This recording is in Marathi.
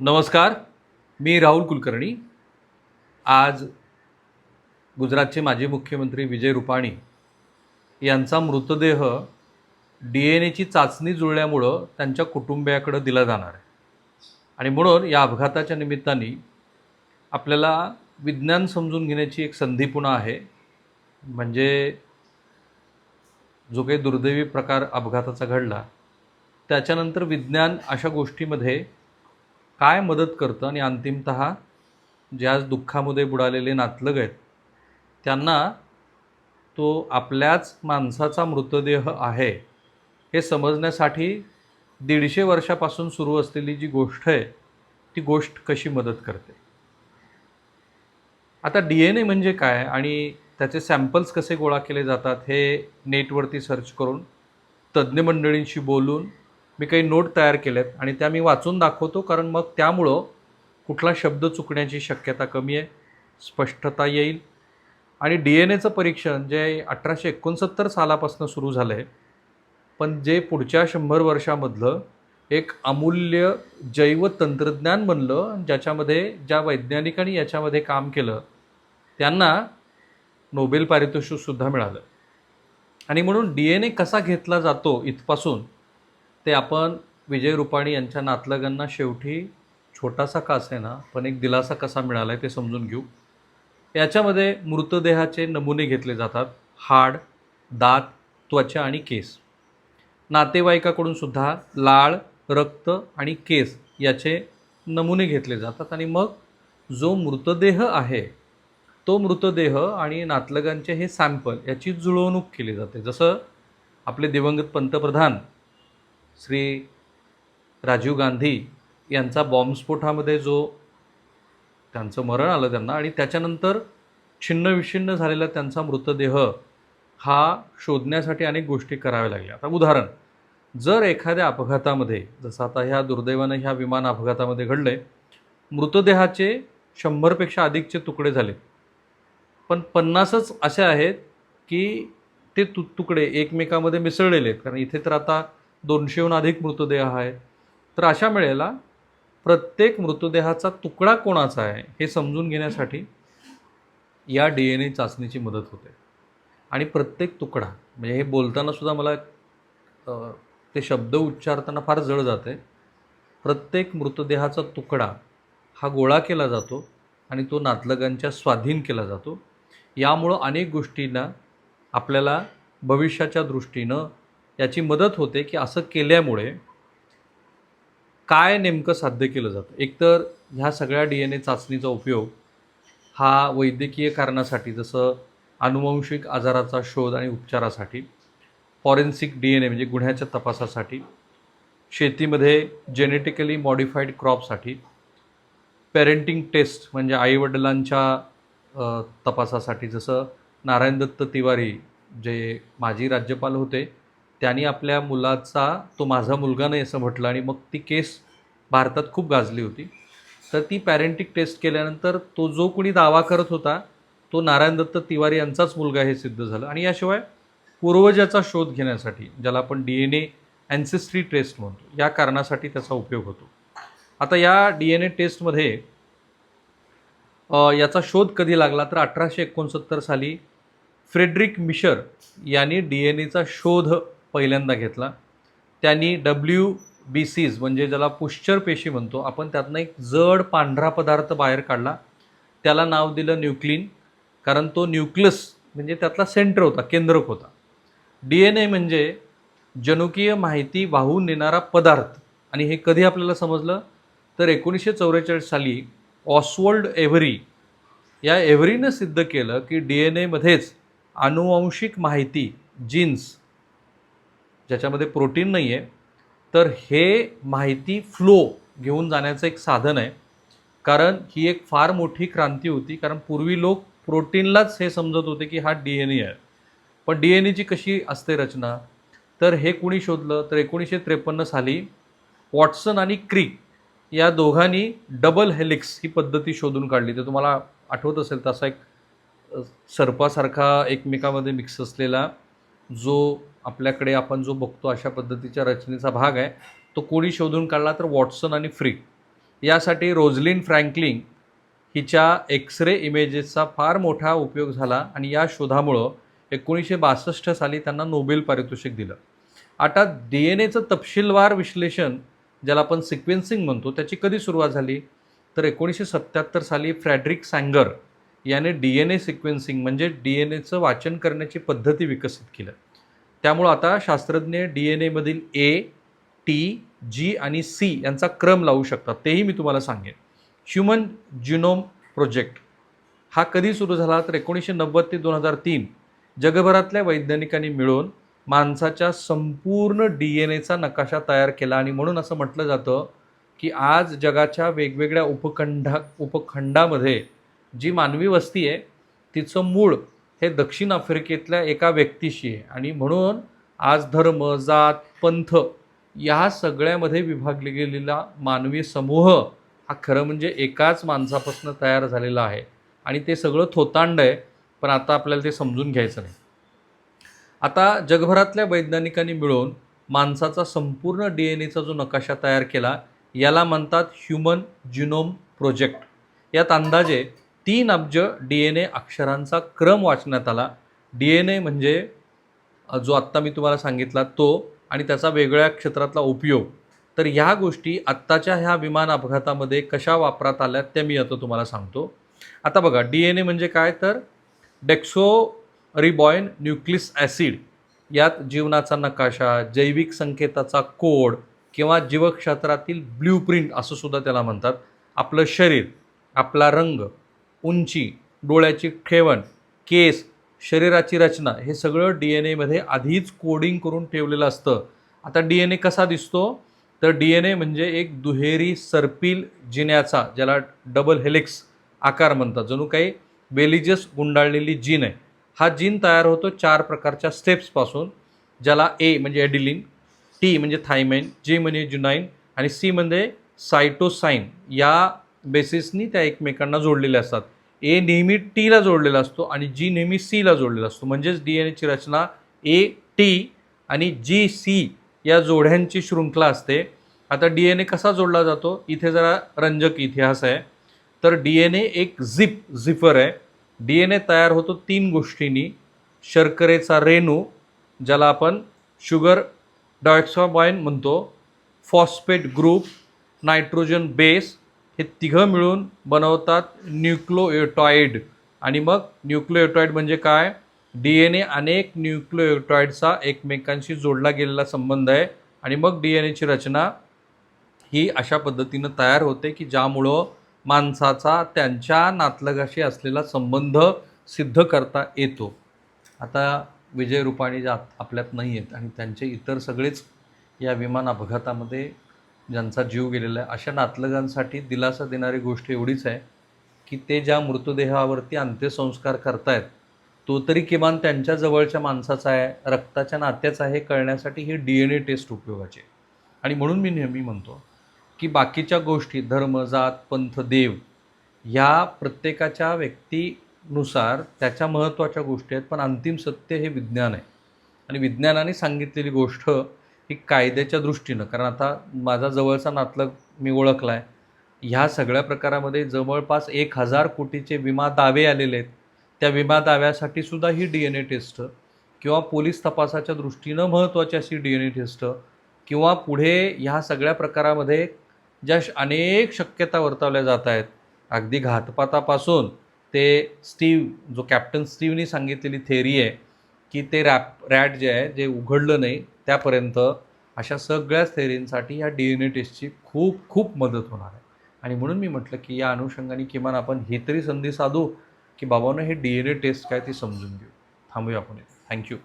नमस्कार मी राहुल कुलकर्णी. आज गुजरातचे माजी मुख्यमंत्री विजय रुपाणी यांचा मृतदेह डी एन एची चाचणी जुळल्यामुळं त्यांच्या कुटुंबियाकडं दिला जाणार आहे. आणि म्हणून या अपघाताच्या निमित्ताने आपल्याला विज्ञान समजून घेण्याची एक संधी पुन्हा आहे. म्हणजे जो काही दुर्दैवी प्रकार अपघाताचा घडला त्याच्यानंतर विज्ञान अशा गोष्टीमध्ये काय मदत करतं आणि अंतिमत जे आज दुःखामध्ये बुडालेले नातलग आहेत त्यांना तो आपल्याच माणसाचा मृतदेह आहे हे समजण्यासाठी दीडशे वर्षापासून सुरू असलेली जी गोष्ट आहे ती गोष्ट कशी मदत करते? आता डी एन ए म्हणजे काय आणि त्याचे सॅम्पल्स कसे गोळा केले जातात हे नेटवरती सर्च करून तज्ज्ञ मंडळींशी बोलून मी काही नोट तयार केल्यात आणि त्या मी वाचून दाखवतो कारण मग त्यामुळं कुठला शब्द चुकण्याची शक्यता कमी आहे स्पष्टता येईल. आणि डी एन एचं परीक्षण जे अठराशे एकोणसत्तर सालापासून सुरू झालं आहे पण जे पुढच्या शंभर वर्षामधलं एक अमूल्य जैव तंत्रज्ञान बनलं ज्याच्यामध्ये ज्या वैज्ञानिकांनी याच्यामध्ये काम केलं त्यांना नोबेल पारितोषिकसुद्धा मिळालं. आणि म्हणून डी एन ए कसा घेतला जातो इथपासून ते आपण विजय रुपाणी यांच्या नातलगांना शेवटी छोटासा का असेना पण एक दिलासा कसा मिळाला आहे ते समजून घेऊ. याच्यामध्ये मृतदेहाचे नमुने घेतले जातात. हाड दात त्वचा आणि केस. नातेवाईकाकडून सुद्धा लाळ रक्त आणि केस याचे नमुने घेतले जातात. आणि मग जो मृतदेह आहे तो मृतदेह आणि नातलगांचे हे सॅम्पल याची जुळवणूक केली जाते. जसं आपले दिवंगत पंतप्रधान श्री राजीव गांधी यांचा बॉम्बस्फोटामध्ये जो त्यांचं मरण आलं त्यांना आणि त्याच्यानंतर छिन्नविच्छिन्न झालेला त्यांचा मृतदेह हा शोधण्यासाठी अनेक गोष्टी कराव्या लागल्या. आता उदाहरण जर एखाद्या अपघातामध्ये जसं आता ह्या दुर्दैवानं ह्या विमान अपघातामध्ये घडले मृतदेहाचे शंभरपेक्षा अधिकचे तुकडे झाले पण पन्नासच असे आहेत की ते तु तुकडे एकमेकामध्ये मिसळलेले आहेत. कारण इथे तर आता दोनशेहून अधिक मृतदेह आहेत तर अशा वेळेला प्रत्येक मृतदेहाचा तुकडा कोणाचा आहे हे समजून घेण्यासाठी या डी एन ए चाचणीची मदत होते. आणि प्रत्येक तुकडा म्हणजे हे बोलताना सुद्धा मला ते शब्द उच्चारताना फार जड जाते. प्रत्येक मृतदेहाचा तुकडा हा गोळा केला जातो आणि तो नातलगांच्या स्वाधीन केला जातो. यामुळं अनेक गोष्टींना आपल्याला भविष्याच्या दृष्टीनं याची मदत होते की असं केल्यामुळे काय नेमकं साध्य केलं जातं? एकतर ह्या सगळ्या डी एन ए चाचणीचा उपयोग हा वैद्यकीय कारणासाठी जसं अनुवंशिक आजाराचा शोध आणि उपचारासाठी फॉरेन्सिक डी एन ए म्हणजे गुन्ह्याच्या तपासासाठी शेतीमध्ये जेनेटिकली मॉडिफाईड क्रॉपसाठी पेरेंटिंग टेस्ट म्हणजे आईवडिलांच्या तपासासाठी जसं नारायण दत्त तिवारी जे माजी राज्यपाल होते त्यांनी आपल्या मुलाचा तो माझा मुलगा नाही असं म्हटलं आणि मग ती केस भारतात खूप गाजली होती. तर ती पॅरेंटिक टेस्ट केल्यानंतर तो जो कोणी दावा करत होता तो नारायण दत्त तिवारी यांचाच मुलगा हे सिद्ध झालं. आणि याशिवाय पूर्वजाचा शोध घेण्यासाठी ज्याला आपण D N A ancestry test म्हणतो या कारणासाठी त्याचा उपयोग होतो. आता या डी एन ए टेस्टमध्ये याचा शोध कधी लागला तर अठराशे एकोणसत्तर साली फ्रेडरिक मिशर यांनी डी एन एचा शोध पहिल्यांदा घेतला. त्यांनी डब्ल्यू बी सीज म्हणजे ज्याला पुश्चर पेशी म्हणतो आपण त्यातनं एक जड पांढरा पदार्थ बाहेर काढला. त्याला नाव दिलं न्यूक्लिन कारण तो न्यूक्लस म्हणजे त्यातला सेंटर होता केंद्रक होता. डी एन ए म्हणजे जनुकीय माहिती वाहून नेणारा पदार्थ. आणि हे कधी आपल्याला समजलं? तर एकोणीसशे चौवेचाळीस साली ऑसवर्ल्ड एव्हरी या एव्हरीनं सिद्ध केलं की डी एन एमध्येच अनुवांशिक माहिती जीन्स ज्याच्यामध्ये प्रोटीन नाही आहे तर हे माहिती फ्लो घेऊन जाण्याचं एक साधन आहे. कारण ही एक फार मोठी क्रांती होती कारण पूर्वी लोक प्रोटीनलाच हे समजत होते की हा डी एन ए आहे. पण डी एन एची कशी असते रचना? तर हे कुणी शोधलं? तर एकोणीसशे त्रेपन्न साली वॉटसन आणि क्रिक या दोघांनी डबल हेलिक्स ही पद्धती शोधून काढली. तर तुम्हाला आठवत असेल तसा एक सर्पासारखा एकमेकामध्ये मिक्स असलेला जो आपल्याकडे आपण जो बघतो अशा पद्धतीच्या रचनेचा भाग आहे तो कोणी शोधून काढला तर वॉटसन आणि फ्री यासाठी रोझलिन फ्रँकलिंग हिच्या एक्सरे इमेजेसचा फार मोठा उपयोग झाला आणि या शोधामुळं एकोणीसशे बासष्ट साली त्यांना नोबेल पारितोषिक दिलं. आता डी एन एचं तपशीलवार विश्लेषण ज्याला आपण सिक्वेन्सिंग म्हणतो त्याची कधी सुरुवात झाली? तर एकोणीसशे सत्त्याहत्तर साली फ्रॅड्रिक सँगर याने डी एन ए सिक्वेन्सिंग म्हणजे डी एन एचं वाचन करण्याची पद्धती विकसित केलं. त्यामुळं आता शास्त्रज्ञ डी एन एमधील ए टी जी आणि सी यांचा क्रम लावू शकतात. तेही मी तुम्हाला सांगेन. ह्युमन जिनोम प्रोजेक्ट हा कधी सुरू झाला तर एकोणीसशे नव्वद ते दोन हजार तीन जगभरातल्या वैज्ञानिकांनी मिळून माणसाच्या संपूर्ण डी एन एचा नकाशा तयार केला आणि म्हणून असं म्हटलं जातं की आज जगाच्या वेगवेगळ्या उपखंडा उपखंडामध्ये जी मानवी वस्ती आहे तिचं मूळ हे दक्षिण आफ्रिकेतल्या एका व्यक्तीशी आहे. आणि म्हणून आज धर्म जात पंथ या सगळ्यामध्ये विभागले गेलेला मानवी समूह हा खरं म्हणजे एकाच माणसापासून तयार झालेला आहे. आणि ते सगळं थोतांड आहे पण आता आपल्याला ते समजून घ्यायचं नाही. आता जगभरातल्या वैज्ञानिकांनी मिळून माणसाचा संपूर्ण डी एन एचा जो नकाशा तयार केला याला म्हणतात ह्युमन जिनोम प्रोजेक्ट. यात अंदाजे तीन अब्ज डी एन ए अक्षरांचा क्रम वाचण्यात आला. डी एन ए म्हणजे जो आत्ता मी तुम्हाला सांगितला तो आणि त्याचा वेगळ्या क्षेत्रातला उपयोग. तर ह्या गोष्टी आत्ताच्या ह्या विमान अपघातामध्ये कशा वापरात आल्या त्या मी आता तुम्हाला सांगतो. आता बघा डी एन ए म्हणजे काय? तर डेक्सो रिबॉइन न्यूक्लिस ॲसिड यात जीवनाचा नकाशा जैविक संकेताचा कोड किंवा जीवक्षेत्रातील ब्ल्यूप्रिंट असं सुद्धा त्याला म्हणतात. आपलं शरीर आपला रंग उंची डोळ्याची ठेवण केस शरीराची रचना हे सगळं डी एन एमध्ये आधीच कोडिंग करून ठेवलेलं असतं. आता डी एन ए कसा दिसतो? तर डी एन ए म्हणजे एक दुहेरी सर्पिल जिन्याचा ज्याला डबल हेलिक्स आकार म्हणतात. जणू काही बेलिजस गुंडाळलेली जीन आहे. हा जीन तयार होतो चार प्रकारच्या स्टेप्सपासून ज्याला ए म्हणजे एडिलिन टी म्हणजे थायमेन जे म्हणजे जुनाईन आणि सी म्हणजे सायटोसाईन. या बेसिसनी त्या एकमेकांना जोडलेल्या असतात. ए नेहमी टीला जोडलेला असतो आणि जी नेहमी सीला जोडलेला असतो. म्हणजेच डी एन एची रचना ए टी आणि जी सी या जोड्यांची शृंखला असते. आता डी एन ए कसा जोडला जातो? इथे जरा रंजक इतिहास आहे. तर डी एन ए एक झिप झिफर आहे. डी एन ए तयार होतो तीन गोष्टींनी. शर्करेचा रेणू ज्याला आपण शुगर डायऑक्सॉबॉइन म्हणतो. फॉस्फेट ग्रुप नायट्रोजन बेस हे तिघं मिळून बनवतात न्यूक्लोएटॉइड आणि मग न्यूक्लिओटॉइड म्हणजे काय? डी एन ए अनेक न्यूक्लिओटॉइडचा एकमेकांशी जोडला गेलेला संबंध आहे. आणि मग डी एन एची रचना ही अशा पद्धतीनं तयार होते की ज्यामुळं माणसाचा त्यांच्या नातलगाशी असलेला संबंध सिद्ध करता येतो. आता विजय रुपाणी ज्या आपल्यात नाही आहेत आणि त्यांचे इतर सगळेच या विमान अपघातामध्ये ज्यांचा जीव गेलेला आहे अशा नातलगांसाठी दिलासा देणारी गोष्ट एवढीच आहे की ते ज्या मृतदेहावरती अंत्यसंस्कार करतायत तो तरी किमान त्यांच्या जवळच्या माणसाचा आहे रक्ताच्या नात्याचा आहे हे कळण्यासाठी ही डी एन ए टेस्ट उपयोगाची आहे. आणि म्हणून मी नेहमी म्हणतो की बाकीच्या गोष्टी धर्म जात पंथ देव ह्या प्रत्येकाच्या व्यक्तीनुसार त्याच्या महत्त्वाच्या गोष्टी आहेत पण अंतिम सत्य हे विज्ञान आहे. आणि विज्ञानाने सांगितलेली गोष्ट ही कायद्याच्या दृष्टीनं कारण आता माझा जवळचा नातलग मी ओळखला आहे ह्या सगळ्या प्रकारामध्ये जवळपास एक हजार कोटीचे विमा दावे आलेले आहेत. त्या विमा दाव्यासाठी सुद्धा ही डी एन ए टेस्ट किंवा पोलीस तपासाच्या दृष्टीनं महत्त्वाची अशी डी एन ए टेस्ट किंवा पुढे ह्या सगळ्या प्रकारामध्ये ज्या श- अनेक शक्यता वर्तवल्या जात आहेत. अगदी घातपातापासून ते स्टीव जो कॅप्टन स्टीवनी सांगितलेली थेरी आहे की ते रॅप रॅट जे आहे जे उघडलं नाही त्यापर्यंत अशा सगळ्याच थेरींसाठी ह्या डी एन ए टेस्टची खूप खूप मदत होणार आहे. आणि म्हणून मी म्हटलं की या अनुषंगाने किमान आपण ही तरी संधी साधू की बाबांनो हे डी एन ए टेस्ट काय ती समजून घेऊ. थांबूया आपण थँक्यू